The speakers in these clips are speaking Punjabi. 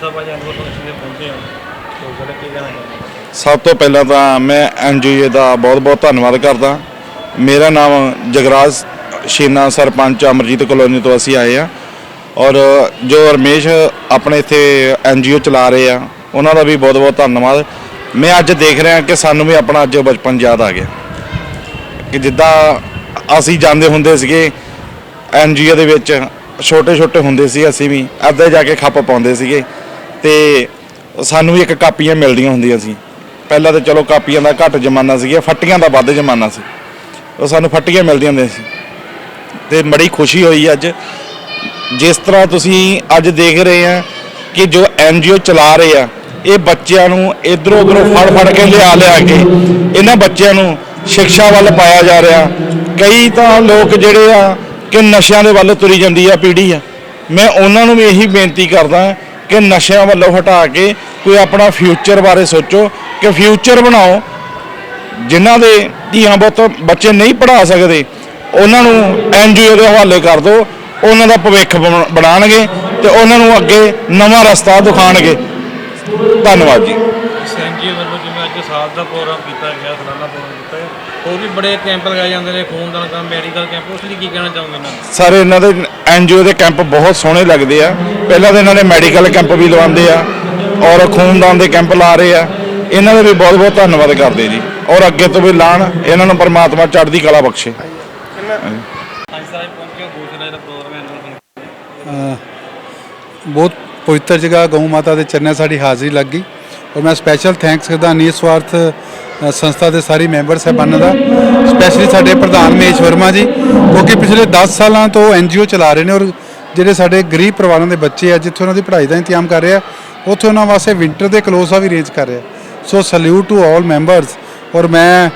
ਸਰਪੰਚ ਸਾਹਿਬ ਐਨਵਲ ਫੰਕਸ਼ਨ ਦੇ ਪਹੁੰਚੇ ਹੋ। ਤੇ ਜਿਹੜਾ ਕੀ ਕਹਿਣਾ ਚਾਹੁੰਦੇ ਸਭ ਤੋਂ ਪਹਿਲਾਂ ਤਾਂ ਮੈਂ ਐਨਜੀਓ ਦਾ ਬਹੁਤ-ਬਹੁਤ ਧੰਨਵਾਦ ਕਰਦਾ। ਮੇਰਾ ਨਾਮ ਜਗਰਾਜ ਸ਼ੀਨਾ, ਸਰਪੰਚ ਅਮਰਜੀਤ ਕਲੋਨੀ ਤੋਂ ਅਸੀਂ ਆਏ ਆ ਔਰ ਜੋ ਰਮੇਸ਼ ਆਪਣੇ ਇੱਥੇ ਐਨਜੀਓ ਚਲਾ ਰਹੇ ਆ, ਉਹਨਾਂ ਦਾ ਵੀ ਬਹੁਤ-ਬਹੁਤ ਧੰਨਵਾਦ। ਮੈਂ ਅੱਜ ਦੇਖ ਰਿਹਾ ਕਿ ਸਾਨੂੰ ਵੀ ਆਪਣਾ ਅੱਜ ਬਚਪਨ ਯਾਦ ਆ ਗਿਆ। ਕਿ ਜਿੱਦਾਂ ਅਸੀਂ ਜਾਂਦੇ ਹੁੰਦੇ ਸੀਗੇ, ਐਨਜੀਓ ਦੇ ਵਿੱਚ ਛੋਟੇ ਛੋਟੇ ਹੁੰਦੇ ਸੀ ਅਸੀਂ ਵੀ, ਅੱਧੇ ਜਾ ਕੇ ਖੱਪ ਪਾਉਂਦੇ ਸੀਗੇ। ਤੇ ਸਾਨੂੰ ਵੀ ਇੱਕ ਕਾਪੀਆਂ ਮਿਲਦੀਆਂ ਹੁੰਦੀਆਂ ਸੀ। ਪਹਿਲਾਂ ਤਾਂ ਚਲੋ ਕਾਪੀਆਂ ਦਾ ਘੱਟ ਜ਼ਮਾਨਾ ਸੀਗਾ, ਫੱਟੀਆਂ ਦਾ ਵੱਧ ਜ਼ਮਾਨਾ ਸੀ। ਉਹ ਸਾਨੂੰ ਫੱਟੀਆਂ ਮਿਲਦੀਆਂ ਹੁੰਦੀਆਂ ਸੀ। ਤੇ ਬੜੀ ਖੁਸ਼ੀ ਹੋਈ ਅੱਜ। ਜਿਸ ਤਰ੍ਹਾਂ ਤੁਸੀਂ ਅੱਜ ਦੇਖ ਰਹੇ ਆ ਕਿ ਜੋ ਐਨਜੀਓ ਚਲਾ ਰਹੇ ਆ, ਇਹ ਬੱਚਿਆਂ ਨੂੰ ਇਧਰੋਂ ਉਧਰੋਂ ਫੜ ਫੜ ਕੇ ਲਿਆ ਲਿਆ ਕੇ ਇਹਨਾਂ ਬੱਚਿਆਂ ਨੂੰ ਸਿੱਖਿਆ ਵੱਲ ਪਾਇਆ ਜਾ ਰਿਹਾ। ਕਈ ਤਾਂ ਲੋਕ ਜਿਹੜੇ ਆ ਕਿ ਨਸ਼ਿਆਂ ਦੇ ਵੱਲ ਤੁਰੀ ਜਾਂਦੀ ਆ ਪੀੜ੍ਹੀ ਆ। ਮੈਂ ਉਹਨਾਂ ਨੂੰ ਵੀ ਇਹੀ ਬੇਨਤੀ ਕਰਦਾ ਕਿ ਨਸ਼ਿਆਂ ਵੱਲੋਂ ਹਟਾ ਕੇ ਕੋਈ ਆਪਣਾ ਫਿਊਚਰ ਬਾਰੇ ਸੋਚੋ, ਕਿ ਫਿਊਚਰ ਬਣਾਓ। ਜਿਨ੍ਹਾਂ ਦੇ ਧੀਆਂ ਪੁੱਤ ਬੱਚੇ ਨਹੀਂ ਪੜ੍ਹਾ ਸਕਦੇ, ਉਹਨਾਂ ਨੂੰ ਐਨਜੀਓ ਦੇ ਹਵਾਲੇ ਕਰ ਦਿਓ, ਉਹਨਾਂ ਦਾ ਭਵਿੱਖ ਬਣ- ਬਣਾਉਣਗੇ ਤੇ ਉਹਨਾਂ ਨੂੰ ਅੱਗੇ ਨਵਾਂ ਰਸਤਾ ਦਿਖਾਣਗੇ ਧੰਨਵਾਦ ਜੀ। ਐਨਜੀਓ ਵੱਲੋਂ ਜਿਵੇਂ ਅੱਜ ਸਾਲ ਦਾ ਪ੍ਰੋਗਰਾਮ ਕੀਤਾ ਗਿਆ, ਸਾਲਾਨਾ ਪ੍ਰੋਗਰਾਮ ਹੋਰ ਵੀ ਬੜੇ ਕੈਂਪ ਲਗਾਏ ਜਾਂਦੇ ਨੇ ਖੂਨਦਾਨ ਕੈਂਪ ਮੈਡੀਕਲ ਕੈਂਪ ਉਸ ਲਈ ਕੀ ਕਹਿਣਾ ਚਾਹੋਗੇ ਇਹਨਾਂ ਨੂੰ? ਸਾਰੇ ਇਹਨਾਂ ਦੇ ਐਨਜੀਓ ਦੇ ਕੈਂਪ ਬਹੁਤ ਸੋਹਣੇ ਲੱਗਦੇ ਆ। ਪਹਿਲਾਂ ਤਾਂ ਇਹਨਾਂ ਨੇ ਮੈਡੀਕਲ ਕੈਂਪ ਵੀ ਲਵਾਉਂਦੇ ਆ ਔਰ ਖੂਨਦਾਨ ਦੇ ਕੈਂਪ ਲਾ ਰਹੇ ਆ। ਇਹਨਾਂ ਦਾ ਵੀ ਬਹੁਤ ਬਹੁਤ ਧੰਨਵਾਦ ਕਰਦੇ ਜੀ। ਔਰ ਅੱਗੇ ਤੋਂ ਵੀ ਲਾਣ ਇਹਨਾਂ ਨੂੰ ਪਰਮਾਤਮਾ ਚੜ੍ਹਦੀ ਕਲਾ ਬਖਸ਼ੇ। ਅੱਜ ਸਾਹਿਬ ਪਹੁੰਚੇ ਪ੍ਰੋਗਰਾਮ ਹੈ ਬਹੁਤ ਪਵਿੱਤਰ ਜਗ੍ਹਾ ਗਊ ਮਾਤਾ ਦੇ ਚਰਨਾਂ ਸਾਡੀ ਹਾਜ਼ਰੀ ਲੱਗ ਗਈ। ਔਰ ਮੈਂ ਸਪੈਸ਼ਲ ਥੈਂਕਸ ਕਰਦਾ ਨਿਸਵਾਰਥ ਅ, ਸੰਸਥਾ ਦੇ ਸਾਰੇ ਮੈਂਬਰ ਸਾਹਿਬਾਨਾਂ ਦਾ ਸਪੈਸ਼ਲੀ ਸਾਡੇ ਪ੍ਰਧਾਨ ਮੇਸ਼ ਵਰਮਾ ਜੀ ਕਿਉਂਕਿ ਪਿਛਲੇ 10 ਸਾਲਾਂ ਤੋਂ ਐਨਜੀਓ ਚਲਾ ਰਹੇ ਨੇ ਔਰ ਜਿਹੜੇ ਸਾਡੇ ਗਰੀਬ ਪਰਿਵਾਰਾਂ ਦੇ ਬੱਚੇ ਆ ਜਿੱਥੇ ਉਹਨਾਂ ਦੀ ਪੜ੍ਹਾਈ ਦਾ ਇੰਤਜ਼ਾਮ ਕਰ ਰਹੇ ਆ ਉੱਥੇ ਉਹਨਾਂ ਵਾਸਤੇ ਵਿੰਟਰ ਦੇ ਕਲੋਥਸ ਆ ਵੀ ਅਰੇਂਜ ਕਰ ਰਿਹਾ। So salute to all members ਔਰ ਮੈਂ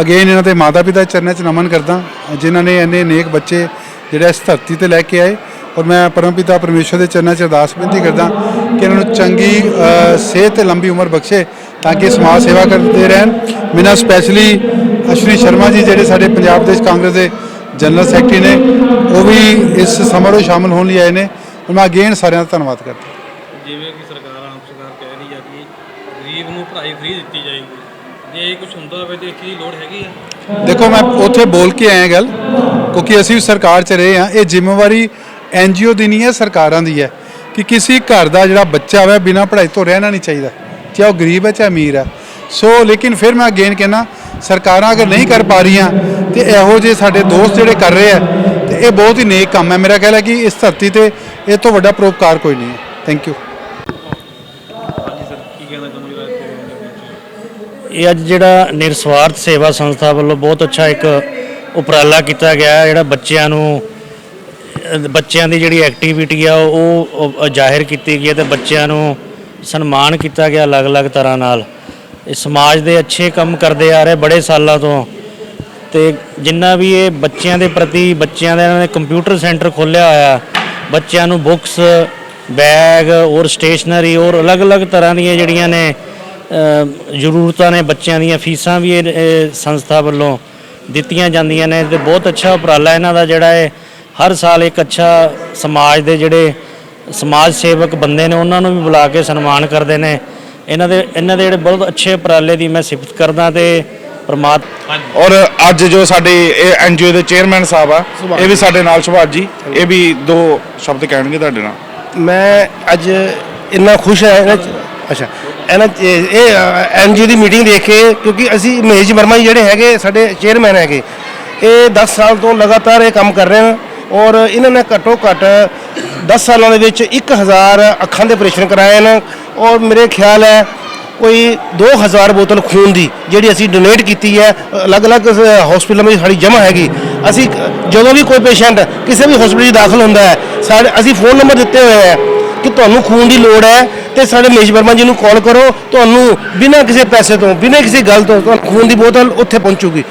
ਅਗੇਨ ਇਹਨਾਂ ਦੇ ਮਾਤਾ ਪਿਤਾ ਚਰਨਾਂ 'ਚ ਨਮਨ ਕਰਦਾ ਜਿਨ੍ਹਾਂ ਨੇ ਇੰਨੇ ਨੇਕ ਬੱਚੇ ਜਿਹੜੇ ਇਸ ਧਰਤੀ ਤੇ ਲੈ ਕੇ ਆਏ ਔਰ ਮੈਂ ਪਰਮਪਿਤਾ ਪਰਮੇਸ਼ਵਰ ਦੇ ਚਰਨਾਂ 'ਚ ਅਰਦਾਸ ਬੇਨਤੀ ਕਰਦਾ ਕਿ ਇਹਨਾਂ ਨੂੰ ਚੰਗੀ ਸਿਹਤ ਤੇ ਲੰਬੀ ਉਮਰ ਬਖਸ਼ੇ ਤਾਂ ਕਿ ਸਮਾਜ ਸੇਵਾ ਕਰਦੇ ਰਹਿਣ। ਮੇਰਾ ਸਪੈਸ਼ਲੀ ਅਸ਼ਵਨੀ ਸ਼ਰਮਾ ਜੀ ਜਿਹੜੇ ਸਾਡੇ ਪੰਜਾਬ ਦੇਸ਼ ਕਾਂਗਰਸ ਦੇ ਜਨਰਲ ਸੈਕਟਰੀ ਨੇ ਉਹ ਵੀ ਇਸ ਸਮਾਰੋਹ ਸ਼ਾਮਲ ਹੋਣ ਲਈ ਆਏ ਨੇ। ਔਰ ਮੈਂ ਅਗੇਨ ਸਾਰਿਆਂ ਦਾ ਧੰਨਵਾਦ ਕਰਦਾ। ਜਿਵੇਂ ਕਿ ਸਰਕਾਰ ਆਮ ਸਰਕਾਰ ਕਹਿ ਰਹੀ ਹੈ ਕਿ ਗਰੀਬ ਨੂੰ ਪੜ੍ਹਾਈ ਫ੍ਰੀ ਦਿੱਤੀ ਜਾਏਗੀ। ਜੇ ਇਹ ਕੁਝ ਹੁੰਦਾ ਹੋਵੇ ਤੇ ਇਸ ਚੀਜ਼ ਦੀ ਲੋੜ ਹੈਗੀ ਆ? ਦੇਖੋ ਮੈਂ ਉੱਥੇ ਬੋਲ ਕੇ ਆਇਆ ਗੱਲ ਕਿਉਂਕਿ ਅਸੀਂ ਸਰਕਾਰ 'ਚ ਰਹੇ ਹਾਂ। ਇਹ ਜ਼ਿੰਮੇਵਾਰੀ ਐਨਜੀਓ ਦੀ ਨਹੀਂ ਹੈ ਸਰਕਾਰਾਂ ਦੀ ਹੈ ਕਿ ਕਿਸੇ ਘਰ ਦਾ ਜਿਹੜਾ ਬੱਚਾ ਹੋਵੇ ਬਿਨਾਂ ਪੜ੍ਹਾਈ ਤੋਂ ਰਹਿਣਾ ਨਹੀਂ ਚਾਹੀਦਾ। ਚਾਹੇ ਉਹ ਗਰੀਬ ਹੈ ਚਾਹੇ ਅਮੀਰ ਹੈ। ਸੋ ਲੇਕਿਨ ਫਿਰ ਮੈਂ ਅਗੇਨ ਕਹਿਣਾ ਸਰਕਾਰਾਂ ਅਗਰ ਨਹੀਂ ਕਰ ਪਾ ਰਹੀਆਂ ਤੇ ਇਹੋ ਜਿਹੇ ਸਾਡੇ ਦੋਸਤ ਜਿਹੜੇ ਕਰ ਰਹੇ ਆ ਤੇ ਇਹ ਬਹੁਤ ਹੀ ਨੇਕ ਕੰਮ ਹੈ। ਮੇਰਾ ਖਿਆਲ ਹੈ ਕਿ ਇਸ ਧਰਤੀ ਤੇ ਇਹ ਤੋਂ ਵੱਡਾ ਪਰਉਪਕਾਰ ਕੋਈ ਨਹੀਂ ਹੈ। ਥੈਂਕ ਯੂ ਕਹਿਣਾ ਇਹ ਅੱਜ ਜਿਹੜਾ ਨਿਰਸਵਾਰਥ ਸੇਵਾ ਸੰਸਥਾ ਵੱਲੋਂ ਬਹੁਤ ਅੱਛਾ ਇੱਕ ਉਪਰਾਲਾ ਕੀਤਾ ਗਿਆ ਹੈ, ਜਿਹੜਾ ਬੱਚਿਆਂ ਨੂੰ ਬੱਚਿਆਂ ਦੀ ਜਿਹੜੀ ਐਕਟੀਵਿਟੀ ਆ, ਉਹ ਉਹ ਜ਼ਾਹਿਰ ਕੀਤੀ ਗਈ ਹੈ ਤੇ ਬੱਚਿਆਂ ਨੂੰ ਸਨਮਾਨ ਕੀਤਾ ਗਿਆ ਅਲੱਗ-ਅਲੱਗ ਤਰ੍ਹਾਂ ਨਾਲ। ਇਹ ਸਮਾਜ ਦੇ ਅੱਛੇ ਕੰਮ ਕਰਦੇ ਆ ਰਹੇ ਬੜੇ ਸਾਲਾਂ ਤੋਂ ਤੇ ਜਿੰਨਾ ਵੀ ਇਹ ਬੱਚਿਆਂ ਦੇ ਪ੍ਰਤੀ, ਬੱਚਿਆਂ ਦਾ ਇਹਨਾਂ ਨੇ ਕੰਪਿਊਟਰ ਸੈਂਟਰ ਖੋਲ੍ਹਿਆ ਹੋਇਆ, ਬੱਚਿਆਂ ਨੂੰ ਬੁੱਕਸ ਬੈਗ ਔਰ ਸਟੇਸ਼ਨਰੀ ਔਰ ਅਲੱਗ-ਅਲੱਗ ਤਰ੍ਹਾਂ ਦੀਆਂ ਜਿਹੜੀਆਂ ਨੇ ਜ਼ਰੂਰਤਾਂ ਨੇ ਬੱਚਿਆਂ ਦੀਆਂ, ਫੀਸਾਂ ਵੀ ਇਹ ਇਹ ਸੰਸਥਾ ਵੱਲੋਂ ਦਿੱਤੀਆਂ ਜਾਂਦੀਆਂ ਨੇ ਤੇ ਬਹੁਤ ਅੱਛਾ ਉਪਰਾਲਾ ਇਹਨਾਂ ਦਾ ਜਿਹੜਾ ਹੈ ਹਰ ਸਾਲ ਇੱਕ ਅੱਛਾ ਸਮਾਜ ਦੇ ਜਿਹੜੇ ਸਮਾਜ ਸੇਵਕ ਬੰਦੇ ਨੇ ਉਹਨਾਂ ਨੂੰ ਵੀ ਬੁਲਾ ਕੇ ਸਨਮਾਨ ਕਰਦੇ ਨੇ। ਇਹਨਾਂ ਦੇ ਇਹਨਾਂ ਦੇ ਜਿਹੜੇ ਬਹੁਤ ਅੱਛੇ ਉਪਰਾਲੇ ਦੀ ਮੈਂ ਸਿਫਤ ਕਰਦਾ ਤੇ ਪ੍ਰਮਾਤ ਔਰ ਅੱਜ ਜੋ ਸਾਡੇ ਇਹ ਐਨਜੀਓ ਦੇ ਚੇਅਰਮੈਨ ਸਾਹਿਬ ਆ ਇਹ ਵੀ ਸਾਡੇ ਨਾਲ ਸੁਭਾਸ਼ ਜੀ ਇਹ ਵੀ ਦੋ ਸ਼ਬਦ ਕਹਿਣਗੇ ਤੁਹਾਡੇ ਨਾਲ। ਮੈਂ ਅੱਜ ਇੰਨਾ ਖੁਸ਼ ਹਾਂ ਇਹਨਾਂ 'ਚ- ਅੱਛਾ। ਇਹਨਾਂ ਇਹ- ਐਨਜੀਓ ਦੀ ਮੀਟਿੰਗ ਦੇਖ ਕੇ ਕਿਉਂਕਿ ਅਸੀਂ ਮਹੇਸ਼ ਵਰਮਾ ਜੀ ਜਿਹੜੇ ਹੈਗੇ ਸਾਡੇ ਚੇਅਰਮੈਨ ਹੈਗੇ। ਇਹ 10 ਸਾਲ ਤੋਂ ਲਗਾਤਾਰ ਇਹ ਕੰਮ ਕਰ ਰਹੇ ਹਨ। ਔਰ ਇਹਨਾਂ ਨੇ ਘੱਟੋ ਘੱਟ 10 ਸਾਲਾਂ ਦੇ ਵਿੱਚ 1000 ਅੱਖਾਂ ਦੇ ਆਪਰੇਸ਼ਨ ਕਰਾਏ ਨੇ। ਔਰ ਮੇਰੇ ਖਿਆਲ ਹੈ ਕੋਈ 2000 ਬੋਤਲ ਖੂਨ ਦੀ ਜਿਹੜੀ ਅਸੀਂ ਡੋਨੇਟ ਕੀਤੀ ਹੈ, ਅਲੱਗ-ਅਲੱਗ ਹਸਪੀਟਲਾਂ ਵਿੱਚ ਸਾਡੀ ਜਮ੍ਹਾਂ ਹੈਗੀ। ਅਸੀਂ ਜਦੋਂ ਵੀ ਕੋਈ ਪੇਸ਼ੈਂਟ ਕਿਸੇ ਵੀ ਹਸਪੀਟਲ 'ਚ ਦਾਖਲ ਹੁੰਦਾ ਹੈ, ਸਾਡੇ, ਅਸੀਂ ਫੋਨ ਨੰਬਰ ਦਿੱਤੇ ਹੋਏ ਹੈ ਕਿ ਤੁਹਾਨੂੰ ਖੂਨ ਦੀ ਲੋੜ ਹੈ ਤੇ ਸਾਡੇ ਮੇਸ਼ ਵਰਮਾ ਜੀ ਨੂੰ ਕਾਲ ਕਰੋ। ਤੁਹਾਨੂੰ ਬਿਨਾਂ ਕਿਸੇ ਪੈਸੇ ਤੋਂ, ਬਿਨਾਂ ਕਿਸੇ ਗੱਲ ਤੋਂ ਖੂਨ ਦੀ ਬੋਤਲ ਉੱਥੇ ਪਹੁੰਚੂਗੀ।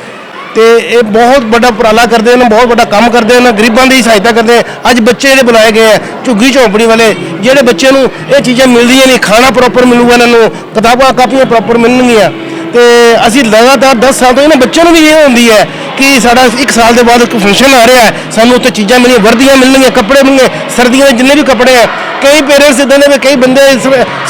ਤੇ ਇਹ ਬਹੁਤ ਵੱਡਾ ਉਪਰਾਲਾ ਕਰਦੇ ਨੇ ਬਹੁਤ ਵੱਡਾ ਕੰਮ ਕਰਦੇ ਨੇ ਗਰੀਬਾਂ ਦੀ ਸਹਾਇਤਾ ਕਰਦੇ ਨੇ ਅੱਜ ਬੱਚੇ ਜਿਹੜੇ ਬੁਲਾਏ ਗਏ ਆ ਝੁੱਗੀ ਝੌਂਪੜੀ ਵਾਲੇ, ਜਿਹੜੇ ਬੱਚੇ ਨੂੰ ਇਹ ਚੀਜ਼ਾਂ ਮਿਲਦੀਆਂ ਨਹੀਂ, ਖਾਣਾ ਪ੍ਰੋਪਰ ਮਿਲੂਗਾ ਇਹਨਾਂ ਨੂੰ, ਕਿਤਾਬਾਂ, ਕਾਪੀਆਂ ਪ੍ਰੋਪਰ ਮਿਲਣਗੀਆਂ। ਤੇ ਅਸੀਂ ਲਗਾਤਾਰ 10 ਸਾਲ ਤੋਂ ਇਹਨਾਂ ਬੱਚਿਆਂ ਨੂੰ ਵੀ ਇਹ ਹੁੰਦੀ ਹੈ ਕਿ ਸਾਡਾ ਇੱਕ ਸਾਲ ਦੇ ਬਾਅਦ ਇੱਕ ਫੰਕਸ਼ਨ ਆ ਰਿਹਾ ਸਾਨੂੰ ਉੱਥੇ ਚੀਜ਼ਾਂ ਮਿਲੀਆਂ, ਵਰਦੀਆਂ ਮਿਲਣਗੀਆਂ, ਕੱਪੜੇ ਮਿਲਣਗੇ, ਸਰਦੀਆਂ ਦੇ ਜਿੰਨੇ ਵੀ ਕੱਪੜੇ ਆ ਕਈ ਪੇਰੈਂਟਸ ਇਦਾਂ ਦੇ ਵੀ ਕਈ ਬੰਦੇ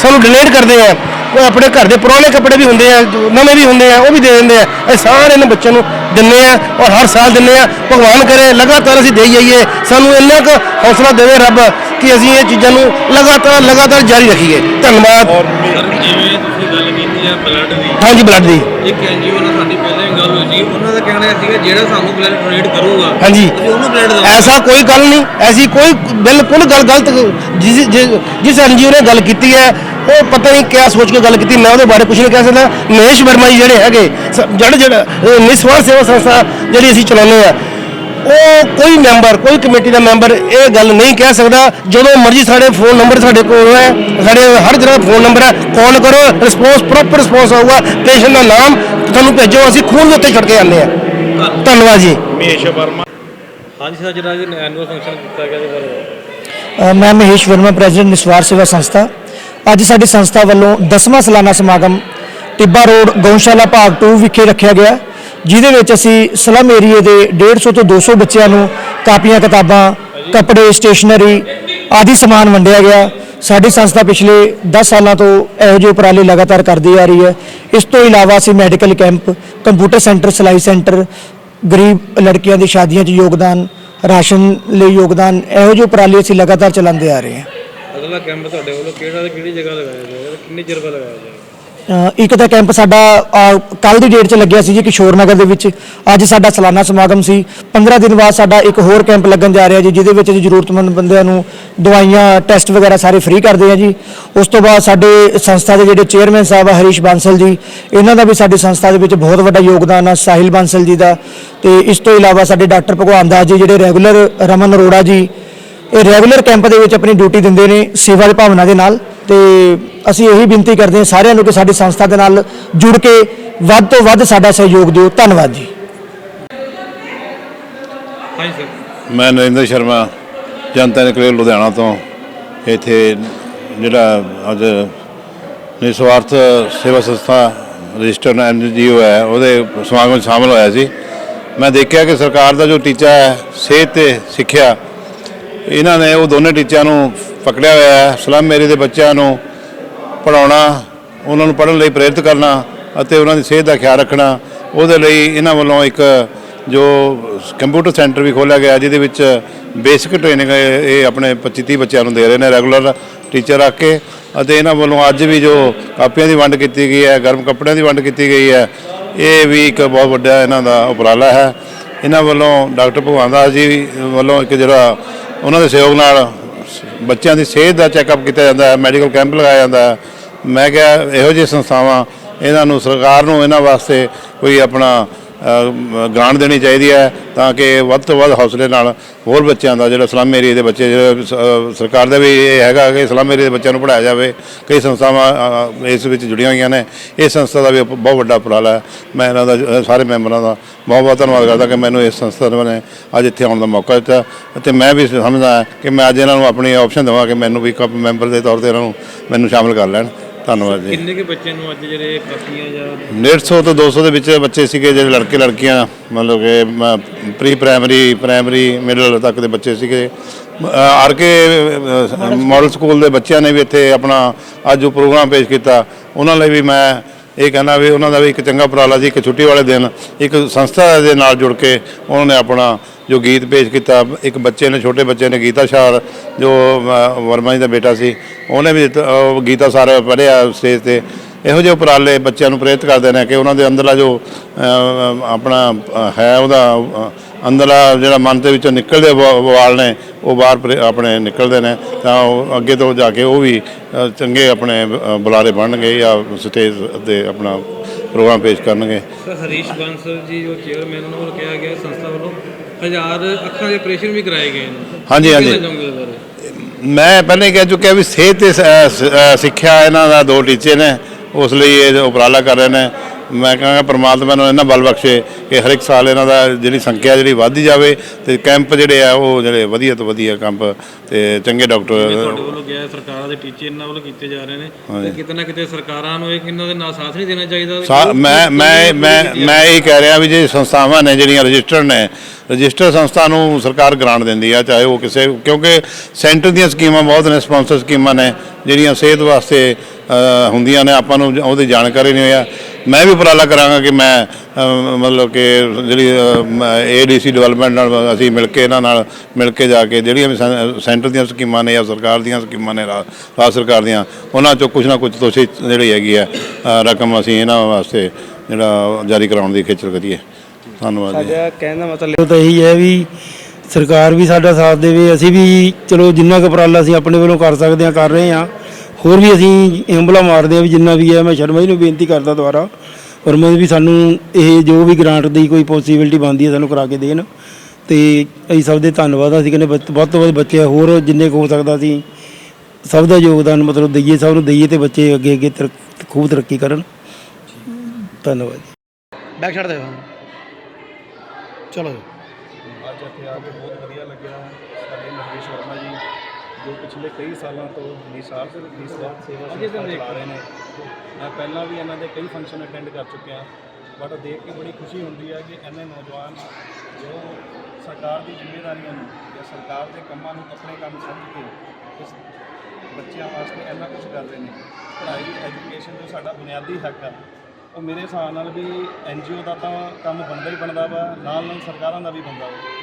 ਸਾਨੂੰ ਡੋਨੇਟ ਕਰਦੇ ਆ ਉਹ ਆਪਣੇ ਘਰ ਦੇ ਪੁਰਾਣੇ ਕੱਪੜੇ ਵੀ ਹੁੰਦੇ ਆ ਨਵੇਂ ਵੀ ਹੁੰਦੇ ਆ ਉਹ ਵੀ ਦੇ ਦਿੰਦੇ ਆ। ਇਹ ਸਾਰੇ ਇਹਨਾਂ ਬੱਚਿਆਂ ਨੂੰ ਦਿੰਦੇ ਆ ਔਰ ਹਰ ਸਾਲ ਦਿੰਦੇ ਆ ਭਗਵਾਨ ਕਰੇ ਲਗਾਤਾਰ ਅਸੀਂ ਦੇਈ ਜਾਈਏ। ਸਾਨੂੰ ਇੰਨਾ ਕੁ ਹੌਸਲਾ ਦੇਵੇ ਰੱਬ ਕਿ ਅਸੀਂ ਇਹ ਚੀਜ਼ਾਂ ਨੂੰ ਲਗਾਤਾਰ ਲਗਾਤਾਰ ਜਾਰੀ ਰੱਖੀਏ। ਧੰਨਵਾਦ। ਸਰ ਜਿਵੇਂ ਤੁਸੀਂ ਗੱਲ ਕੀਤੀ ਆ ਬਲੱਡ ਦੀ। ਹਾਂਜੀ ਬਲੱਡ ਦੀ। ਇੱਕ ਐਨਜੀਓ ਨਾਲ ਸਾਡੀ ਪਹਿਲਾਂ ਹੀ ਗੱਲ ਹੋਈ ਸੀ ਉਹਨਾਂ ਦਾ ਕਹਿਣਾ ਸੀਗਾ ਜਿਹੜਾ ਸਾਨੂੰ ਬਲੱਡ ਡੋਨੇਟ ਕਰੂਗਾ ਹਾਂਜੀ। ਅਸੀਂ ਉਹਨੂੰ ਬਲੱਡ ਦਵਾਂਗੇ। ਐਸਾ ਕੋਈ ਗੱਲ ਨਹੀਂ ਐਸੀ ਕੋਈ ਬਿਲਕੁਲ ਗੱਲ ਗਲਤ ਜਿਸ ਜਿਸ- ਜਿਸ ਐਨਜੀਓ ਨੇ ਗੱਲ ਕੀਤੀ ਹੈ ਉਹ ਪਤਾ ਨਹੀਂ ਕਿਆ ਸੋਚ ਕੇ ਗੱਲ ਕੀਤੀ ਮੈਂ ਉਹਦੇ ਬਾਰੇ ਕੁਝ ਨਹੀਂ ਕਹਿ ਸਕਦਾ। ਮਹੇਸ਼ ਵਰਮਾ ਜੀ ਜਿਹੜੇ ਹੈਗੇ ਸ- ਜਿਹੜੇ ਜਿਹੜਾ ਅਹ ਨਿਸਵਾਰਥ ਸੇਵਾ ਸੰਸਥਾ ਜਿਹੜੀ ਅਸੀਂ ਚਲਾਉਂਦੇ ਆ ਉਹ ਕੋਈ ਮੈਂਬਰ ਕੋਈ ਕਮੇਟੀ ਦਾ ਮੈਂਬਰ ਇਹ ਗੱਲ ਨਹੀਂ ਕਹਿ ਸਕਦਾ। ਜਦੋਂ ਮਰਜ਼ੀ ਸਾਡੇ ਫੋਨ ਨੰਬਰ ਸਾਡੇ ਕੋਲ ਹੈ ਸਾਡੇ ਹਰ ਜਗ੍ਹਾ ਫੋਨ ਨੰਬਰ ਹੈ ਕਾਲ ਕਰੋ ਰਿਸਪੌਂਸ ਪ੍ਰੋਪਰ ਰਿਸਪੌਂਸ ਆਊਗਾ। ਪੇਸ਼ੈਂਟ ਦਾ ਨਾਮ ਤੁਹਾਨੂੰ ਭੇਜੋ ਅਸੀਂ ਖੂਨ ਦੇ ਉੱਤੇ ਛੱਡ ਕੇ ਆਉਂਦੇ ਆ ਧੰਨਵਾਦ ਜੀ। ਹਾਂਜੀ ਸਰ ਜਿਹੜਾ ਐਨੂਅਲ ਫੰਕਸ਼ਨ ਕੀਤਾ ਗਿਆ ਬਾਰੇ ਅ, ਮੈਂ ਮਹੇਸ਼ ਵਰਮਾ ਪ੍ਰੈਜ਼ੀਡੈਂਟ ਨਿਸਵਾਰ ਸੇਵਾ ਸੰਸਥਾ। ਅੱਜ ਸਾਡੀ ਸੰਸਥਾ ਵੱਲੋਂ 10ਵਾਂ ਸਾਲਾਨਾ ਸਮਾਗਮ ਟਿੱਬਾ ਰੋਡ ਗਊਸ਼ਾਲਾ ਭਾਗ 2 ਵਿਖੇ ਰੱਖਿਆ ਗਿਆ। ਜਿਹਦੇ ਵਿੱਚ ਅਸੀਂ ਸਲਮ ਏਰੀਏ ਦੇ 150 ਤੋਂ 200 ਬੱਚਿਆਂ ਨੂੰ ਕਾਪੀਆਂ, ਕਿਤਾਬਾਂ, ਕੱਪੜੇ, ਸਟੇਸ਼ਨਰੀ ਆਦਿ ਸਮਾਨ ਵੰਡਿਆ ਗਿਆ। ਸਾਡੀ ਸੰਸਥਾ ਪਿਛਲੇ 10 ਸਾਲਾਂ ਤੋਂ ਇਹੋ ਜਿਹੇ ਉਪਰਾਲੇ ਲਗਾਤਾਰ ਕਰਦੀ ਆ ਰਹੀ ਹੈ। ਇਸ ਤੋਂ ਇਲਾਵਾ ਅਸੀਂ ਮੈਡੀਕਲ ਕੈਂਪ, ਕੰਪਿਊਟਰ ਸੈਂਟਰ, ਸਿਲਾਈ ਸੈਂਟਰ, ਗਰੀਬ ਲੜਕੀਆਂ ਦੀ ਸ਼ਾਦੀਆਂ 'ਚ ਯੋਗਦਾਨ, ਰਾਸ਼ਨ ਲਈ ਯੋਗਦਾਨ, ਇਹੋ ਜਿਹੇ ਉਪਰਾਲੇ ਅਸੀਂ ਲਗਾਤਾਰ ਚਲਾਉਂਦੇ ਆ ਰਹੇ ਹਾਂ। ਅਗਲਾ ਕੈਂਪ ਤੁਹਾਡੇ ਵੱਲੋਂ ਕਿਹੜਾ ਤੇ ਕਿਹੜੀ ਜਗ੍ਹਾ ਲਗਾਇਆ ਜਾਏਗਾ ਕਿੰਨੇ ਚਿਰ ਬਾਅਦ ਲਗਾਇਆ ਜਾਏਗਾ ਇੱਕ ਤਾਂ ਕੈਂਪ ਸਾਡਾ ਕੱਲ ਦੀ ਡੇਟ 'ਚ ਲੱਗਿਆ ਸੀ ਜੀ ਕਿਸ਼ੋਰ ਨਗਰ ਦੇ ਵਿੱਚ। ਅੱਜ ਸਾਡਾ ਸਾਲਾਨਾ ਸਮਾਗਮ ਸੀ। 15 ਦਿਨ ਬਾਅਦ ਸਾਡਾ ਇੱਕ ਹੋਰ ਕੈਂਪ ਲੱਗਣ ਜਾ ਰਿਹਾ ਜੀ, ਜਿਹਦੇ ਵਿੱਚ ਅਸੀਂ ਜ਼ਰੂਰਤਮੰਦ ਬੰਦਿਆਂ ਨੂੰ ਦਵਾਈਆਂ ਟੈਸਟ ਵਗੈਰਾ ਸਾਰੇ ਫ੍ਰੀ ਕਰਦੇ ਆ ਜੀ। ਉਸ ਤੋਂ ਬਾਅਦ ਸਾਡੇ ਸੰਸਥਾ ਦੇ ਜਿਹੜੇ ਚੇਅਰਮੈਨ ਸਾਹਿਬ ਆ, ਹਰੀਸ਼ ਬਾਂਸਲ ਜੀ, ਇਹਨਾਂ ਦਾ ਵੀ ਸਾਡੀ ਸੰਸਥਾ ਦੇ ਵਿੱਚ ਬਹੁਤ ਵੱਡਾ ਯੋਗਦਾਨ ਆ, ਸਾਹਿਲ ਬਾਂਸਲ ਜੀ ਦਾ। ਤੇ ਇਸ ਤੋਂ ਇਲਾਵਾ ਸਾਡੇ ਡਾਕਟਰ ਭਗਵਾਨ ਦਾਸ ਜੀ, ਜਿਹੜੇ ਰੈਗੂਲਰ ਰਮਨ ਅਰੋੜਾ ਜੀ, ਇਹ ਰੈਗੂਲਰ ਕੈਂਪ ਦੇ ਵਿੱਚ ਆਪਣੀ ਡਿਊਟੀ ਦਿੰਦੇ ਨੇ ਸੇਵਾ ਦੀ ਭਾਵਨਾ ਦੇ ਨਾਲ। ਤੇ ਅਸੀਂ ਇਹੀ ਬੇਨਤੀ ਕਰਦੇ ਹਾਂ ਸਾਰਿਆਂ ਨੂੰ ਕਿ ਸਾਡੀ ਸੰਸਥਾ ਦੇ ਨਾਲ ਜੁੜ ਕੇ ਵੱਧ ਤੋਂ ਵੱਧ ਸਾਡਾ ਸਹਿਯੋਗ ਦਿਓ। ਧੰਨਵਾਦ ਜੀ। ਹਾਂਜੀ ਮੈਂ ਨਰਿੰਦਰ ਸ਼ਰਮਾ ਜਨਤਾ ਨਿਕਲੇ ਲੁਧਿਆਣਾ ਤੋਂ। ਇੱਥੇ ਜਿਹੜਾ ਅੱਜ ਨਿਸਵਾਰਥ ਸੇਵਾ ਸੰਸਥਾ ਰਜਿਸਟਰਡ ਐਨਜੀਓ ਹੈ ਉਹਦੇ ਸਮਾਗਮ ਵਿੱਚ ਸ਼ਾਮਲ ਹੋਇਆ ਸੀ। ਮੈਂ ਦੇਖਿਆ ਕਿ ਸਰਕਾਰ ਦਾ ਜੋ ਟੀਚਾ ਹੈ ਸਿਹਤ ਤੇ ਸਿੱਖਿਆ ਇਹਨਾਂ ਨੇ ਉਹ ਦੋਨੇ ਟੀਚਿਆਂ ਨੂੰ ਪਕੜਿਆ ਹੋਇਆ ਹੈ, ਸਲਮ ਏਰੀਏ ਦੇ ਬੱਚਿਆਂ ਨੂੰ ਪੜਾਉਣਾ ਉਹਨਾਂ ਨੂੰ ਪੜ੍ਹਨ ਲਈ ਪ੍ਰੇਰਿਤ ਕਰਨਾ ਅਤੇ ਉਹਨਾਂ ਦੀ ਸਿਹਤ ਦਾ ਖਿਆਲ ਰੱਖਣਾ। ਉਹਦੇ ਲਈ ਇਹਨਾਂ ਵੱਲੋਂ ਇੱਕ ਜੋ ਕੰਪਿਊਟਰ ਸੈਂਟਰ ਵੀ ਖੋਲ੍ਹਿਆ ਗਿਆ, ਜਿਹਦੇ ਵਿੱਚ ਬੇਸਿਕ ਟ੍ਰੇਨਿੰਗ ਇਹ ਆਪਣੇ 25 30 ਬੱਚਿਆਂ ਨੂੰ ਦੇ ਰਹੇ ਨੇ, ਰੈਗੂਲਰ ਟੀਚਰ ਰੱਖ ਕੇ। ਅਤੇ ਇਹਨਾਂ ਵੱਲੋਂ ਅੱਜ ਵੀ ਜੋ ਕਾਪੀਆਂ ਦੀ ਵੰਡ ਕੀਤੀ ਗਈ ਹੈ, ਗਰਮ ਕੱਪੜਿਆਂ ਦੀ ਵੰਡ ਕੀਤੀ ਗਈ ਹੈ, ਇਹ ਵੀ ਇੱਕ ਬਹੁਤ ਵੱਡਾ ਇਹਨਾਂ ਦਾ ਉਪਰਾਲਾ ਹੈ। ਇਹਨਾਂ ਵੱਲੋਂ ਡਾਕਟਰ ਭਗਵਾਨ ਦਾਸ ਜੀ ਵੱਲੋਂ ਇੱਕ ਜਿਹੜਾ ਉਹਨਾਂ ਦੇ ਸਹਿਯੋਗ ਨਾਲ ਬੱਚਿਆਂ ਦੀ ਸਿਹਤ ਦਾ ਚੈੱਕਅਪ ਕੀਤਾ ਜਾਂਦਾ ਹੈ, ਮੈਡੀਕਲ ਕੈਂਪ ਲਗਾਇਆ ਜਾਂਦਾ ਹੈ। ਮੈਂ ਕਿਹਾ ਇਹੋ ਜਿਹੀ ਸੰਸਥਾਵਾਂ ਇਹਨਾਂ ਨੂੰ ਸਰਕਾਰ ਨੂੰ ਇਹਨਾਂ ਵਾਸਤੇ ਕੋਈ ਆਪਣਾ ਗ੍ਰਾਂਟ ਦੇਣੀ ਚਾਹੀਦੀ ਹੈ ਤਾਂ ਕਿ ਵੱਧ ਤੋਂ ਵੱਧ ਹੌਸਲੇ ਨਾਲ ਹੋਰ ਬੱਚਿਆਂ ਦਾ ਜਿਹੜਾ ਸਲਮ ਏਰੀਏ ਦੇ ਬੱਚੇ, ਜਿਹੜੇ ਸਰਕਾਰ ਦਾ ਵੀ ਇਹ ਹੈਗਾ ਕਿ ਸਲਮ ਏਰੀਏ ਦੇ ਬੱਚਿਆਂ ਨੂੰ ਪੜ੍ਹਾਇਆ ਜਾਵੇ। ਕਈ ਸੰਸਥਾਵਾਂ ਇਸ ਵਿੱਚ ਜੁੜੀਆਂ ਹੋਈਆਂ ਨੇ। ਇਹ ਸੰਸਥਾ ਦਾ ਵੀ ਬਹੁਤ ਵੱਡਾ ਉਪਰਾਲਾ ਹੈ। ਮੈਂ ਇਹਨਾਂ ਦਾ ਸਾਰੇ ਮੈਂਬਰਾਂ ਦਾ ਬਹੁਤ ਬਹੁਤ ਧੰਨਵਾਦ ਕਰਦਾ ਕਿ ਮੈਨੂੰ ਇਸ ਸੰਸਥਾ ਨੇ ਅੱਜ ਇੱਥੇ ਆਉਣ ਦਾ ਮੌਕਾ ਦਿੱਤਾ। ਅਤੇ ਮੈਂ ਵੀ ਸਮਝਦਾ ਕਿ ਮੈਂ ਅੱਜ ਇਹਨਾਂ ਨੂੰ ਆਪਣੀ ਆਪਸ਼ਨ ਦੇਵਾਂ ਕਿ ਮੈਨੂੰ ਵੀ ਕੱਪ ਮੈਂਬਰ ਦੇ ਤੌਰ ਤੇ ਇਹਨਾਂ ਨੂੰ ਮੈਨੂੰ ਸ਼ਾਮਲ ਕਰ ਲੈਣ। ਧੰਨਵਾਦ ਜੀ। ਕਿੰਨੇ ਕੇ ਬੱਚੇ ਨੂੰ ਅੱਜ ਜਿਹੜੇ ਕਾਪੀਆਂ ਜਾਂ 150 ਤੋਂ 200 ਦੇ ਵਿੱਚ ਬੱਚੇ ਸੀਗੇ ਜਿਹੜੇ ਲੜਕੇ ਲੜਕੀਆਂ ਮਤਲਬ ਕਿ ਪ੍ਰੀ ਪ੍ਰਾਇਮਰੀ ਪ੍ਰਾਇਮਰੀ ਮਿਡਲ ਤੱਕ ਦੇ ਬੱਚੇ ਸੀਗੇ। ਆਰ ਕੇ ਮਾਡਲ ਸਕੂਲ ਦੇ ਬੱਚਿਆਂ ਨੇ ਵੀ ਇੱਥੇ ਆਪਣਾ ਅੱਜ ਜੋ ਪ੍ਰੋਗਰਾਮ ਪੇਸ਼ ਕੀਤਾ। ਉਹਨਾਂ ਲਈ ਵੀ ਮੈਂ ਇਹ ਕਹਿੰਦਾ ਵੀ ਉਹਨਾਂ ਦਾ ਵੀ ਇੱਕ ਚੰਗਾ ਉਪਰਾਲਾ ਸੀ, ਇੱਕ ਛੁੱਟੀ ਵਾਲੇ ਦਿਨ, ਇੱਕ ਸੰਸਥਾ ਦੇ ਨਾਲ ਜੁੜ ਕੇ ਉਹਨਾਂ ਨੇ ਆਪਣਾ ਜੋ ਗੀਤ ਪੇਸ਼ ਕੀਤਾ, ਇੱਕ ਬੱਚੇ ਨੇ, ਛੋਟੇ ਬੱਚੇ ਨੇ, ਗੀਤਾ ਸ਼ਾਰ, ਜੋ ਵਰਮਾ ਜੀ ਦਾ ਬੇਟਾ ਸੀ, ਉਹਨੇ ਵੀ ਤ- ਗੀਤਾ ਸਾਰਾ ਪੜ੍ਹਿਆ ਸਟੇਜ ਤੇ। ਇਹੋ ਜਿਹੇ ਉਪਰਾਲੇ ਬੱਚਿਆਂ ਨੂੰ ਪ੍ਰੇਰਿਤ ਕਰਦੇ ਨੇ ਕਿ ਉਹਨਾਂ ਦੇ ਅੰਦਰਲਾ ਜੋ ਆਪਣਾ ਹੈ ਉਹਦਾ ਅੰਦਰਲਾ ਜਿਹੜਾ ਮਨ ਦੇ ਵਿੱਚੋਂ ਨਿਕਲਦੇ ਵਾਲ ਨੇ ਉਹ ਬਾਹਰ ਆਪਣੇ ਨਿਕਲਦੇ ਨੇ ਤਾਂ ਉਹ ਅੱਗੇ ਤੋਂ ਜਾ ਕੇ ਉਹ ਵੀ ਚੰਗੇ ਆਪਣੇ ਬੁਲਾਰੇ ਬਣਨਗੇ ਜਾਂ ਸਟੇਜ ਤੇ ਆਪਣਾ ਪ੍ਰੋਗਰਾਮ ਪੇਸ਼ ਕਰਨਗੇ। ਸਰ ਹਰੀਸ਼ ਬਾਂਸਲ ਜੀ ਜੋ ਚੇਅਰਮੈਨ ਉਹਨਾਂ ਵੱਲੋਂ ਕਿਹਾ ਗਿਆ ਸੰਸਥਾ ਵੱਲੋਂ ਹਜ਼ਾਰ ਅੱਖਾਂ ਦੇ ਆਪਰੇਸ਼ਨ ਵੀ ਕਰਾਏ ਗਏ ਨੇ। ਹਾਂਜੀ, ਹਾਂਜੀ। ਮੈਂ ਪਹਿਲਾਂ ਕਹਿ ਚੁੱਕਿਆ ਵੀ ਸਿਹਤ ਤੇ ਸਿੱਖਿਆ ਇਹਨਾਂ ਦਾ ਦੋ ਟੀਚੇ ਨੇ ਉਸ ਲਈ ਇਹ ਉਪਰਾਲਾ ਕਰ ਰਹੇ ਨੇ। ਮੈਂ ਕਹਾਂਗਾ ਪ੍ਰਮਾਤਮਾ ਨੂੰ ਇਹਨਾਂ ਬਲ ਬਖਸ਼ੇ ਕਿ ਹਰ ਇੱਕ ਸਾਲ ਇਹਨਾਂ ਦਾ ਜਿਹੜੀ ਸੰਖਿਆ ਜਿਹੜੀ ਵੱਧਦੀ ਜਾਵੇ ਤੇ ਕੈਂਪ ਜਿਹੜੇ ਆ ਉਹ ਜਿਹੜੇ ਵਧੀਆ ਤੋਂ ਵਧੀਆ ਕੈਂਪ ਤੇ ਚੰਗੇ ਡਾਕਟਰ ਤੁਹਾਡੇ ਵੱਲੋਂ ਗਿਆ ਸਰਕਾਰਾਂ ਦੇ ਟੀਚੇ ਇਹਨਾਂ ਵੱਲੋਂ ਕੀਤੇ ਜਾ ਰਹੇ ਨੇ ਤੇ ਕਿਤੇ ਨਾ ਕਿਤੇ ਸਰਕਾਰਾਂ ਨੂੰ ਇਹ ਇਹਨਾਂ ਦੇ ਨਾਲ ਸਾਥ ਨਹੀਂ ਦੇਣਾ ਚਾਹੀਦਾ ਸਾ- ਮੈਂ ਮੈਂ ਮੈਂ ਮੈਂ ਇਹ ਕਹਿ ਰਿਹਾ ਵੀ ਜੇ ਸੰਸਥਾਵਾਂ ਨੇ ਜਿਹੜੀਆਂ ਰਜਿਸਟਰਡ ਨੇ ਰਜਿਸਟਰ ਸੰਸਥਾ ਨੂੰ ਸਰਕਾਰ ਗ੍ਰਾਂਟ ਦਿੰਦੀ ਆ ਚਾਹੇ ਉਹ ਕਿਸੇ ਕਿਉਂਕਿ ਸੈਂਟਰ ਦੀਆਂ ਸਕੀਮਾਂ ਬਹੁਤ ਨੇ ਸਪਾਂਸਰ ਸਕੀਮਾਂ ਨੇ ਜਿਹੜੀਆਂ ਸਿਹਤ ਵਾਸਤੇ ਅ, ਹੁੰਦੀਆਂ ਨੇ ਆਪਾਂ ਨੂੰ ਉਹਦੀ ਜਾਣਕਾਰੀ ਨਹੀਂ ਹੋਇਆ ਮੈਂ ਵੀ ਉਪਰਾਲਾ ਕਰਾਂਗਾ ਕਿ ਮੈਂ ਮਤਲਬ ਕਿ ਜਿਹੜੀ ਏਡੀਸੀ ਡਿਵੈਲਪਮੈਂਟ ਨਾਲ ਅਸੀਂ ਮਿਲ ਕੇ ਇਹਨਾਂ ਨਾਲ ਮਿਲ ਕੇ ਜਾ ਕੇ ਜਿਹੜੀਆਂ ਵੀ ਸੈਂ- ਸੈਂਟਰ ਦੀਆਂ ਸਕੀਮਾਂ ਨੇ ਜਾਂ ਸਰਕਾਰ ਦੀਆਂ ਸਕੀਮਾਂ ਨੇ ਰਾ- ਰਾਜ ਸਰਕਾਰ ਦੀਆਂ ਉਹਨਾਂ ਚੋਂ ਕੁਝ ਨਾ ਕੁਝ ਤੁਸੀਂ ਜਿਹੜੀ ਹੈਗੀ ਆ ਰਕਮ ਅਸੀਂ ਇਹਨਾਂ ਵਾਸਤੇ ਜਿਹੜਾ ਜਾਰੀ ਕਰਾਉਣ ਦੀ ਖੇਚਲ ਕਰੀਏ। ਧੰਨਵਾਦ ਜੀ। ਸਾਡਾ ਕਹਿਣ ਦਾ ਮਤਲਬ ਤਾਂ ਇਹੀ ਹੈ ਵੀ ਸਰਕਾਰ ਵੀ ਸਾਡਾ ਸਾਥ ਦੇਵੇ ਅਸੀਂ ਵੀ ਚਲੋ ਜਿੰਨਾ ਕੁ ਉਪਰਾਲਾ ਅਸੀਂ ਆਪਣੇ ਵੱਲੋਂ ਕਰ ਸਕਦੇ ਹਾਂ ਕਰ ਰਹੇ ਹਾਂ ਹੋਰ ਵੀ ਅਸੀਂ ਉਂਗਲਾਂ ਮਾਰਦੇ ਹਾਂ ਵੀ ਜਿੰਨਾ ਵੀ ਹੈ, ਮੈਂ ਸ਼ਰਮਾ ਜੀ ਨੂੰ ਬੇਨਤੀ ਕਰਦਾ ਦੁਬਾਰਾ ਔਰ ਮੈਂ ਵੀ ਸਾਨੂੰ ਇਹ ਜੋ ਵੀ ਗ੍ਰਾਂਟ ਦੀ ਕੋਈ ਪੋਸੀਬਿਲਿਟੀ ਬਣਦੀ ਹੈ ਸਾਨੂੰ ਕਰਾ ਕੇ ਦੇਣ। ਤੇ ਅਸੀਂ ਸਭ ਦੇ ਧੰਨਵਾਦ ਹਾਂ। ਅਸੀਂ ਕਹਿੰਦੇ ਬੱਚ- ਵੱਧ ਤੋਂ ਵੱਧ ਬੱਚੇ ਹੋਰ ਜਿੰਨੇ ਕੁ ਹੋ ਸਕਦਾ ਅਸੀਂ ਸਭ ਦਾ ਯੋਗਦਾਨ ਮਤਲਬ ਦਈਏ, ਸਭ ਨੂੰ ਦਈਏ ਤੇ ਬੱਚੇ ਅੱਗੇ ਅੱਗੇ ਤਰੱਕ- ਖੂਬ ਤਰੱਕੀ ਕਰਨ। ਧੰਨਵਾਦ ਜੀ। ਬੈਕ ਛੱਡ ਦੇ ਚਲੋ ਅੱਜ ਇੱਥੇ ਆ ਕੇ ਬਹੁਤ ਵਧੀਆ ਲੱਗਿਆ ਜੋ ਪਿਛਲੇ ਕਈ ਸਾਲਾਂ ਤੋਂ ਨਿਸਾਰ ਸੇ ਨਿਸਵਾਰਥ ਸੇਵਾ ਸੰਸਥਾ ਚਲਾ ਰਹੇ ਨੇ। ਮੈਂ ਪਹਿਲਾਂ ਵੀ ਇਹਨਾਂ ਦੇ ਕਈ ਫੰਕਸ਼ਨ ਅਟੈਂਡ ਕਰ ਚੁੱਕਿਆ ਬਟ ਦੇਖ ਕੇ ਬੜੀ ਖੁਸ਼ੀ ਹੁੰਦੀ ਹੈ ਕਿ ਇੰਨੇ ਨੌਜਵਾਨ ਜੋ ਸਰਕਾਰ ਦੀ ਜ਼ਿੰਮੇਵਾਰੀਆਂ ਨੂੰ ਜਾਂ ਸਰਕਾਰ ਦੇ ਕੰਮਾਂ ਨੂੰ ਆਪਣੇ ਕੰਮ ਸਮਝ ਕੇ ਇਸ ਬੱਚਿਆਂ ਵਾਸਤੇ ਇੰਨਾ ਕੁਝ ਕਰ ਰਹੇ ਨੇ। ਪੜ੍ਹਾਈ ਐਜੂਕੇਸ਼ਨ ਜੋ ਸਾਡਾ ਬੁਨਿਆਦੀ ਹੱਕ ਆ ਉਹ ਮੇਰੇ ਹਿਸਾਬ ਨਾਲ ਵੀ ਐਨਜੀਓ ਦਾ ਤਾਂ ਕੰਮ ਬਣਦਾ ਹੀ ਬਣਦਾ ਵਾ ਨਾਲ ਨਾਲ ਸਰਕਾਰਾਂ ਦਾ ਵੀ ਬਣਦਾ ਵਾ।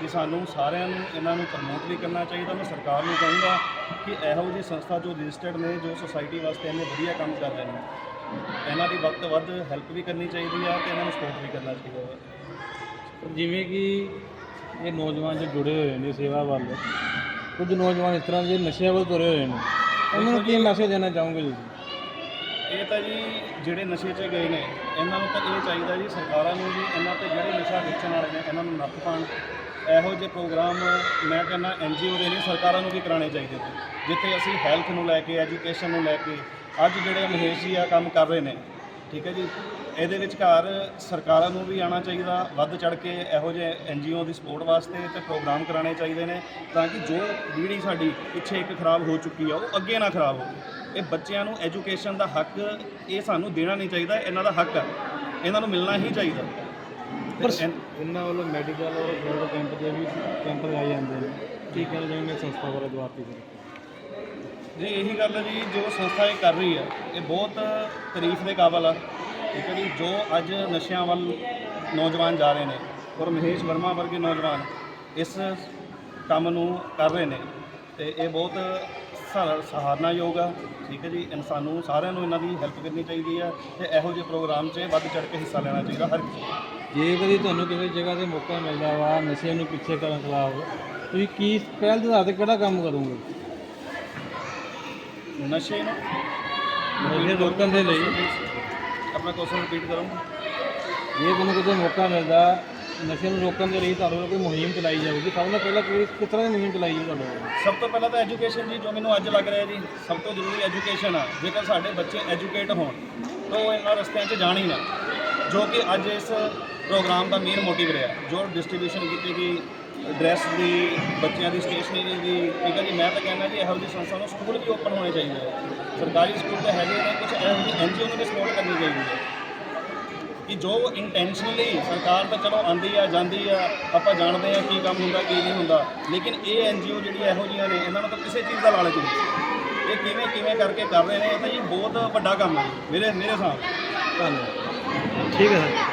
ਕਿ ਸਾਨੂੰ ਸਾਰਿਆਂ ਨੂੰ ਇਹਨਾਂ ਨੂੰ ਪ੍ਰਮੋਟ ਵੀ ਕਰਨਾ ਚਾਹੀਦਾ। ਮੈਂ ਸਰਕਾਰ ਨੂੰ ਕਹੂੰਗਾ ਕਿ ਇਹੋ ਜਿਹੀ ਸੰਸਥਾ ਜੋ ਰਜਿਸਟਰਡ ਨੇ ਜੋ ਸੁਸਾਇਟੀ ਵਾਸਤੇ ਇੰਨੇ ਵਧੀਆ ਕੰਮ ਕਰ ਰਹੇ ਨੇ ਇਹਨਾਂ ਦੀ ਵੱਧ ਤੋਂ ਵੱਧ ਹੈਲਪ ਵੀ ਕਰਨੀ ਚਾਹੀਦੀ ਆ ਤੇ ਇਹਨਾਂ ਨੂੰ ਸਪੋਰਟ ਵੀ ਕਰਨਾ ਚਾਹੀਦਾ ਵਾ। ਜਿਵੇਂ ਕਿ ਇਹ ਨੌਜਵਾਨ ਜੋ ਜੁੜੇ ਹੋਏ ਨੇ ਸੇਵਾ ਵੱਲ ਕੁਝ ਨੌਜਵਾਨ ਇਸ ਤਰ੍ਹਾਂ ਦੇ ਨਸ਼ਿਆਂ ਵੱਲ ਤੁਰੇ ਹੋਏ ਨੇ। ਉਹਨਾਂ ਨੂੰ ਕੀ ਮੈਸੇਜ ਦੇਣਾ ਚਾਹੋਗੇ ਤੁਸੀਂ? ਇਹ ਤਾਂ ਜੀ ਜਿਹੜੇ ਨਸ਼ੇ 'ਚ ਗਏ ਨੇ ਇਹਨਾਂ ਨੂੰ ਤਾਂ ਇਹ ਚਾਹੀਦਾ ਜੀ ਸਰਕਾਰਾਂ ਨੂੰ ਵੀ ਇਹਨਾਂ ਤੇ ਜਿਹੜੇ ਨਸ਼ਾ ਵੇਚਣ ਵਾਲੇ ਨੇ ਇਹਨਾਂ ਨੂੰ ਨੱਥ ਪਾਉਣ। ਇਹੋ ਜਿਹੇ ਪ੍ਰੋਗਰਾਮ ਮੈਂ ਕਹਿੰਦਾ ਐਨਜੀਓ ਦੇ ਨਹੀਂ ਸਰਕਾਰਾਂ ਨੂੰ ਵੀ ਕਰਾਉਣੇ ਚਾਹੀਦੇ ਨੇ ਜਿੱਥੇ ਅਸੀਂ ਹੈਲਥ ਨੂੰ ਲੈ ਕੇ ਐਜੂਕੇਸ਼ਨ ਨੂੰ ਲੈ ਕੇ ਅੱਜ ਜਿਹੜੇ ਮਹੇਸ਼ ਜੀ ਆ ਕੰਮ ਕਰ ਰਹੇ ਨੇ ਠੀਕ ਹੈ ਜੀ ਇਹਦੇ ਵਿਚਕਾਰ ਸਰਕਾਰਾਂ ਨੂੰ ਵੀ ਆਉਣਾ ਚਾਹੀਦਾ ਵੱਧ ਚੜ ਕੇ ਇਹੋ ਜਿਹੇ ਐਨਜੀਓ ਦੀ ਸਪੋਰਟ ਵਾਸਤੇ ਤੇ ਪ੍ਰੋਗਰਾਮ ਕਰਾਉਣੇ ਚਾਹੀਦੇ ਨੇ ਤਾਂ ਕਿ ਜੋ ਪੀੜ੍ਹੀ ਸਾਡੀ ਪਿੱਛੇ ਇੱਕ ਖਰਾਬ ਹੋ ਚੁੱਕੀ ਆ ਉਹ ਅੱਗੇ ਨਾ ਖਰਾਬ ਹੋਵੇ। ਇਹ ਬੱਚਿਆਂ ਨੂੰ ਐਜੂਕੇਸ਼ਨ ਦਾ ਹੱਕ ਇਹ ਸਾਨੂੰ ਦੇਣਾ ਨਹੀਂ ਚਾਹੀਦਾ ਇਹਨਾਂ ਦਾ ਹੱਕ ਹੈ ਇਹਨਾਂ ਨੂੰ ਮਿਲਣਾ ਹੀ ਚਾਹੀਦਾ। ਪਰ ਇਹਨਾਂ ਵੱਲੋਂ ਮੈਡੀਕਲ ਔਰ ਬਲੱਡ ਕੈਂਪ ਦੇ ਵੀ ਕੈਂਪ ਲਗਾਏ ਜਾਂਦੇ ਨੇ। ਕੀ ਕਹਿਣਾ ਚਾਹੁੰਦੇ ਸੰਸਥਾ ਬਾਰੇ ਜਵਾਬ ਜੀ ਇਹੀ ਗੱਲ ਹੈ ਜੀ, ਜੋ ਸੰਸਥਾ ਇਹ ਕਰ ਰਹੀ ਹੈ, ਇਹ ਬਹੁਤ ਤਾਰੀਫ ਦੇ ਕਾਬਲ ਆ। ਠੀਕ ਹੈ ਜੀ, ਜੋ ਅੱਜ ਨਸ਼ਿਆਂ ਵੱਲ ਨੌਜਵਾਨ ਜਾ ਰਹੇ ਨੇ, ਔਰ ਮਹੇਸ਼ ਵਰਮਾ ਵਰਗੇ ਨੌਜਵਾਨ ਇਸ ਕੰਮ ਨੂੰ ਕਰ ਰਹੇ ਨੇ, ਤੇ ਇਹ ਬਹੁਤ ਸਹਾਰ- ਸਹਾਰਨਾਯੋਗ ਆ। ਠੀਕ ਹੈ ਜੀ ਇਨਸਾਨ ਸਾਰਿਆਂ ਨੂੰ ਇਹਨਾਂ ਦੀ ਹੈਲਪ ਕਰਨੀ ਚਾਹੀਦੀ ਹੈ ਤੇ ਇਹੋ ਜਿਹੇ ਪ੍ਰੋਗਰਾਮ 'ਚ ਵੱਧ ਚੜ ਕੇ ਹਿੱਸਾ ਲੈਣਾ ਚਾਹੀਦਾ ਹਰ ਕਿਸੇ ਨੂੰ। ਜੇ ਕਦੀ ਤੁਹਾਨੂੰ ਕਿਸੇ ਜਗ੍ਹਾ ਤੇ ਮੌਕਾ ਮਿਲਦਾ ਵਾ ਨਸ਼ਿਆਂ ਨੂੰ ਪਿੱਛੇ ਕਰਨ ਖਿਲਾਫ ਤੁਸੀਂ ਕੀ ਪਹਿਲ ਦੇ ਆਧਾਰ ਤੇ ਕਿਹੜਾ ਕੰਮ ਕਰੋਗੇ? ਨਸ਼ੇ ਨੂੰ? ਨਸ਼ੇ ਰੋਕਣ ਦੇ ਲਈ। ਆਪਣਾ ਕੁਐਸਚਨ ਰਿਪੀਟ ਕਰੋ। ਜੇ ਤੁਹਾਨੂੰ ਕਿਤੇ ਮੌਕਾ ਮਿਲਦਾ ਨਸ਼ੇ ਨੂੰ ਰੋਕਣ ਦੇ ਲਈ ਤੁਹਾਡੇ ਵੱਲੋਂ ਕੋਈ ਮੁਹਿੰਮ ਚਲਾਈ ਜਾਊਗੀ। ਸਭ ਤੋਂ ਪਹਿਲਾਂ ਕਿਸ ਕਿਸ ਤਰ੍ਹਾਂ ਦੀ ਮੁਹਿੰਮ ਚਲਾਈ ਜਾਊ ਤੁਹਾਡੇ ਵੱਲੋਂ? ਸਭ ਤੋਂ ਪਹਿਲਾਂ ਤਾਂ ਐਜੂਕੇਸ਼ਨ ਜੀ ਜੋ ਮੈਨੂੰ ਅੱਜ ਲੱਗ ਰਿਹਾ ਜੀ ਸਭ ਤੋਂ ਜ਼ਰੂਰੀ ਐਜੂਕੇਸ਼ਨ ਆ। ਜੇਕਰ ਸਾਡੇ ਬੱਚੇ ਐਜੂਕੇਟ ਹੋਣ ਤਾਂ ਉਹ ਇਹਨਾਂ ਰਸਤਿਆਂ 'ਚ ਜਾਣ ਹੀ ਨਾ। ਜੋ ਕਿ ਅੱਜ ਇਸ ਪ੍ਰੋਗਰਾਮ ਦਾ ਮੇਨ ਮੋਟਿਵ ਰਿਹਾ। ਜੋ ਡਿਸਟ੍ਰੀਬਿਊਸ਼ਨ ਕੀਤੀ ਗਈ ਡਰੈਸ ਦੀ, ਬੱਚਿਆਂ ਦੀ ਸਟੇਸ਼ਨਰੀ ਦੀ, ਠੀਕ ਹੈ ਜੀ? ਮੈਂ ਤਾਂ ਕਹਿੰਦਾ ਜੀ, ਇਹੋ ਜਿਹੀ ਸੰਸਥਾ ਨੂੰ ਸਕੂਲ ਵੀ ਓਪਨ ਹੋਣੇ ਚਾਹੀਦੇ ਆ। ਸਰਕਾਰੀ ਸਕੂਲ ਤਾਂ ਹੈਗੇ ਨੇ ਕੁਝ ਇਹੋ ਜਿਹੀ ਐਨਜੀਓ ਨੂੰ ਵੀ ਸਪੋਰਟ ਕਰਨੀ ਚਾਹੀਦੀ ਹੈ ਕਿ ਜੋ ਇੰਟੈਂਸ਼ਨਲੀ ਸਰਕਾਰ ਤਾਂ ਚਲੋ ਆਂਦੀ ਆ, ਜਾਂਦੀ ਆ, ਆਪਾਂ ਜਾਣਦੇ ਆ ਕੀ ਕੰਮ ਹੁੰਦਾ, ਕੀ ਨਹੀਂ ਹੁੰਦਾ। ਲੇਕਿਨ ਇਹ ਐਨਜੀਓ ਜਿਹੜੀ ਇਹੋ ਜਿਹੀਆਂ ਨੇ, ਇਹਨਾਂ ਨੂੰ ਤਾਂ ਕਿਸੇ ਚੀਜ਼ ਦਾ ਲਾਲਚ ਨਹੀਂ। ਇਹ ਕਿਵੇਂ ਕਿਵੇਂ ਕਰਕੇ ਕਰ ਰਹੇ ਨੇ, ਇਹ ਤਾਂ ਜੀ ਬਹੁਤ ਵੱਡਾ ਕੰਮ ਹੈ ਮੇਰੇ ਮੇਰੇ ਹਿਸਾਬ ਧੰਨਵਾਦ। ਠੀਕ ਹੈ ਸਰ।